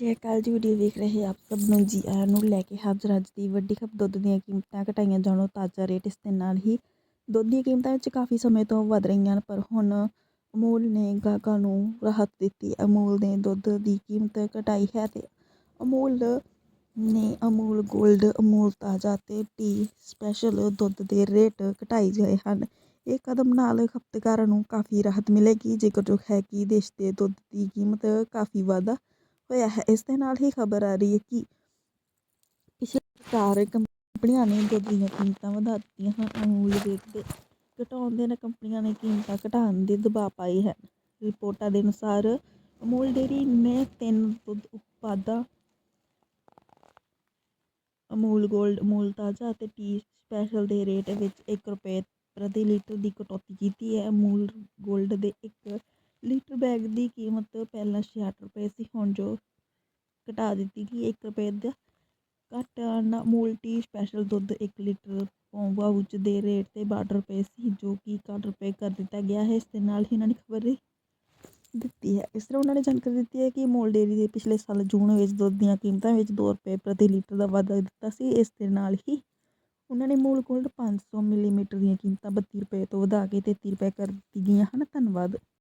ਸ਼੍ਰੀ ਅਕਾਲ ਜੀ ਵੀਡੀਓ ਵੇਖ ਰਹੇ ਆਪ ਸਭ ਨੂੰ ਜੀ ਆਇਆਂ ਨੂੰ ਲੈ ਕੇ ਹਾਜ਼ਰ ਅੱਜ ਦੀ ਵੱਡੀ ਖਬਰ ਦੁੱਧ ਦੀਆਂ ਕੀਮਤਾਂ ਘਟਾਈਆਂ ਜਾਣੋ ਤਾਜ਼ਾ ਰੇਟ ਇਸ ਦੇ ਨਾਲ ਹੀ। ਦੁੱਧ ਦੀਆਂ ਕੀਮਤਾਂ ਵਿੱਚ ਕਾਫੀ ਸਮੇਂ ਤੋਂ ਵਧ ਰਹੀਆਂ ਹਨ ਪਰ ਹੁਣ ਅਮੂਲ ਨੇ ਗਾਹਕਾਂ ਨੂੰ ਰਾਹਤ ਦਿੱਤੀ। ਅਮੂਲ ਨੇ ਦੁੱਧ ਦੀ ਕੀਮਤ ਘਟਾਈ ਹੈ ਤੇ ਅਮੂਲ ਨੇ ਅਮੂਲ ਗੋਲਡ, ਅਮੂਲ ਤਾਜ਼ਾ ਤੇ ਟੀ ਸਪੈਸ਼ਲ ਦੁੱਧ ਦੇ ਰੇਟ ਘਟਾਏ ਗਏ ਹਨ। ਇਹ ਕਦਮ ਨਾਲ ਖਪਤਕਾਰਾਂ ਨੂੰ ਕਾਫੀ ਰਾਹਤ ਮਿਲੇਗੀ। ਜੇਕਰ ਜੋ ਹੈ ਕਿ ਦੇਸ਼ ਦੇ ਦੁੱਧ ਦੀ ਕੀਮਤ ਕਾਫੀ ਵਾਧਾ ਹੋਇਆ ਹੈ। ਇਸ ਦੇ ਨਾਲ ਹੀ ਖਬਰ ਆ ਰਹੀ ਹੈ ਕਿ ਪਿਛਲੇ ਚਾਰ ਕੰਪਨੀਆਂ ਨੇ ਦੀਆਂ ਕੀਮਤਾਂ ਵਧਾ ਦਿੱਤੀਆਂ ਹਨ, ਅਮੂਲ ਰੇਟ ਦੇ ਘਟਾਉਣ ਦੇ ਨਾਲ ਕੰਪਨੀਆਂ ਨੇ ਕੀਮਤਾਂ ਘਟਾਉਣ ਦੇ ਦਬਾਅ ਪਾਏ ਹਨ। ਰਿਪੋਰਟਾਂ ਦੇ ਅਨੁਸਾਰ ਅਮੂਲ ਡੇਅਰੀ ਨੇ ਤਿੰਨ ਦੁੱਧ ਉਤਪਾਦਾਂ, ਅਮੂਲ ਗੋਲਡ, ਅਮੂਲ ਤਾਜ਼ਾ ਅਤੇ ਟੀ ਸਪੈਸ਼ਲ ਦੇ ਰੇਟ ਵਿੱਚ 1 ਰੁਪਏ ਪ੍ਰਤੀ ਲੀਟਰ ਦੀ ਕਟੌਤੀ ਕੀਤੀ ਹੈ। ਅਮੂਲ ਗੋਲਡ ਦੇ 1 ਲੀਟਰ ਬੈਗ ਦੀ ਕੀਮਤ ਪਹਿਲਾਂ 66 ਰੁਪਏ ਸੀ, ਹੁਣ ਜੋ ਘਟਾ ਦਿੱਤੀ ਗਈ ਇੱਕ ਰੁਪਏ ਦਾ ਘੱਟ ਨਾ ਅਮੂਲ ਸਪੈਸ਼ਲ ਦੁੱਧ ਇੱਕ ਲੀਟਰ ਪਾਊਚ ਦੇ ਰੇਟ ਤੇ 62 ਰੁਪਏ ਸੀ, ਜੋ ਕਿ 61 ਰੁਪਏ ਕਰ ਦਿੱਤਾ ਗਿਆ ਹੈ। ਇਸ ਦੇ ਨਾਲ ਹੀ ਉਹਨਾਂ ਨੇ ਖਬਰ ਦਿੱਤੀ ਹੈ। ਇਸ ਤਰ੍ਹਾਂ ਉਹਨਾਂ ਨੇ ਜਾਣਕਾਰੀ ਦਿੱਤੀ ਹੈ ਕਿ ਅਮੂਲ ਡੇਅਰੀ ਦੇ ਪਿਛਲੇ ਸਾਲ ਜੂਨ ਵਿੱਚ ਦੁੱਧ ਦੀਆਂ ਕੀਮਤਾਂ ਵਿੱਚ 2 ਰੁਪਏ ਪ੍ਰਤੀ ਲੀਟਰ ਦਾ ਵਾਧਾ ਦਿੱਤਾ ਸੀ। ਇਸ ਦੇ ਨਾਲ ਹੀ ਉਹਨਾਂ ਨੇ ਅਮੂਲ ਗੋਲਡ 500 ਮਿਲੀਲੀਟਰ ਦੀਆਂ ਕੀਮਤਾਂ 32 ਰੁਪਏ ਤੋਂ ਵਧਾ ਕੇ 33 ਰੁਪਏ ਕਰ ਦਿੱਤੀ ਗਈਆਂ ਹਨ। ਧੰਨਵਾਦ।